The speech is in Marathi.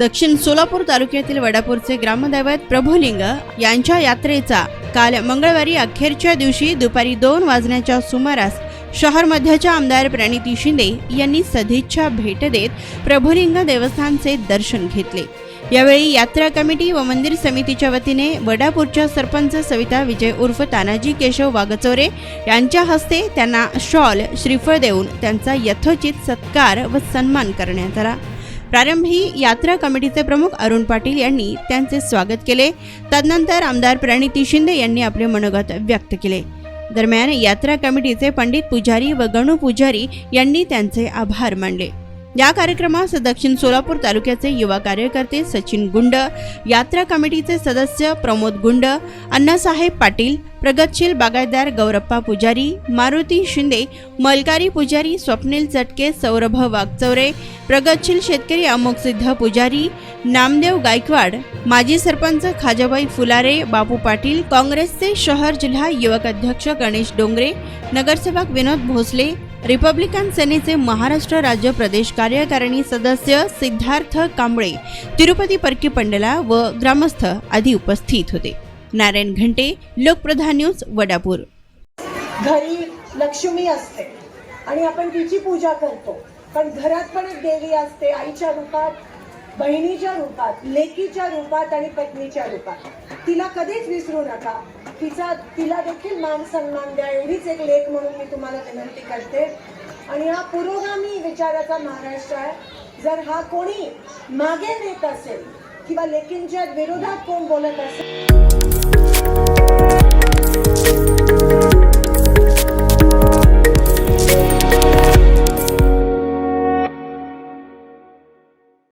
दक्षिण सोलापूर तालुक्यातील वडापूरचे ग्रामदैवत प्रभुलिंग यांच्या यात्रेचा काल मंगळवारी अखेरच्या दिवशी दुपारी दोन वाजण्याच्या सुमारास शहर मध्याच्या आमदार प्रणिती शिंदे यांनी सदिच्छा भेट देत प्रभुलिंग देवस्थानचे दर्शन घेतले. यावेळी यात्रा कमिटी व मंदिर समितीच्या वतीने वडापूरच्या सरपंच सविता विजय उर्फ तानाजी केशव वागचोरे यांच्या हस्ते त्यांना शॉल श्रीफळ देऊन त्यांचा यथोचित सत्कार व सन्मान करण्यात आला. प्रारंभी यात्रा कमिटीचे प्रमुख अरुण पाटील यांनी त्यांचे स्वागत केले. तदनंतर आमदार प्रणिती शिंदे यांनी आपले मनोगत व्यक्त केले. दरम्यान यात्रा कमिटीचे पंडित पुजारी व गणू पुजारी यांनी त्यांचे आभार मानले. या कार्यक्रमास दक्षिण सोलापूर तालुक्याचे युवा कार्यकर्ते सचिन गुंड यात्रा कमिटीचे सदस्य प्रमोद गुंड अण्णासाहेब पाटील प्रगतशील बागायतदार गौरप्पा पुजारी मारुती शिंदे मलकारी पुजारी स्वप्नील चटके सौरभ वागचौरे प्रगतशील शेतकरी अमोक सिद्ध पुजारी नामदेव गायकवाड माजी सरपंच खाजाबाई फुलारे बापू पाटील काँग्रेसचे शहर जिल्हा युवक अध्यक्ष गणेश डोंगरे नगरसेवक विनोद भोसले रिपब्लिकन सेनेचे महाराष्ट्र राज्य प्रदेश कार्यकारिणी सदस्य सिद्धार्थ कांबळे तिरुपती परकी पंडला व ग्रामस्थ आदी उपस्थित होते. नारायण घंटे लोकप्रधान न्यूज वडापूर. घरी लक्ष्मी असते आणि आपण तिची पूजा करतो. पण घरात पण एक देवी असते आईच्या रूपात बहिणीच्या रूपात लेकीच्या रूपात आणि पत्नीच्या रूपात. तिला कधीच विसरू नका. तिचा तिला देखील मान सन्मान द्या एवढीच एक लेख म्हणून मी तुम्हाला विनंती करते. आणि हा पुरोगामी विचाराचा महाराष्ट्र आहे. जर हा कोणी मागे नेत असेल किंवा लेकींच्या विरोधात कोण बोलत असेल